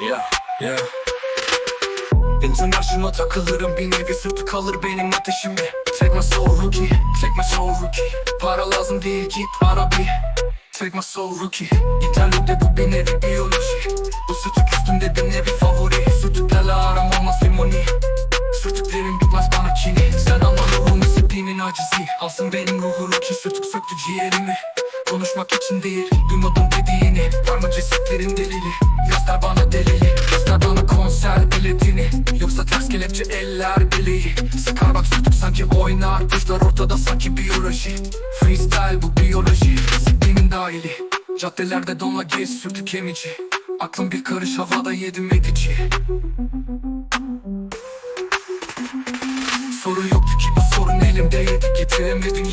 Yeah, yeah. International takılırım bir nevi sırtı kalır benim ateşime. Take my soul rookie, take my soul rookie Para lazım değil git ara bir. Take my soul rookie İnternette bu bir nevi biyoloji. Bu sütük üstünde bir nevi favori. Sütüklerle aram olmaz limoni. Sürtüklerim bitmez bana kini Sen ama ruhumu sipimin acizi. Alsın benim ruhu rookie Sürtük söktü ciğerimi. Konuşmak için değil Duymadım dediğini. Parma cesetlerin delili. Göster bana delili Kelepçe eller bileği Sıkar bak sürtük sanki oynar. Kuşlar ortada sanki biyoloji. Freestyle bu biyoloji. Disiplinin dahili. Caddelerde donla gez sürtük emici Aklım bir karış havada yedim edici. Soru yoktu ki bu sorun elimdeydi Getiremedim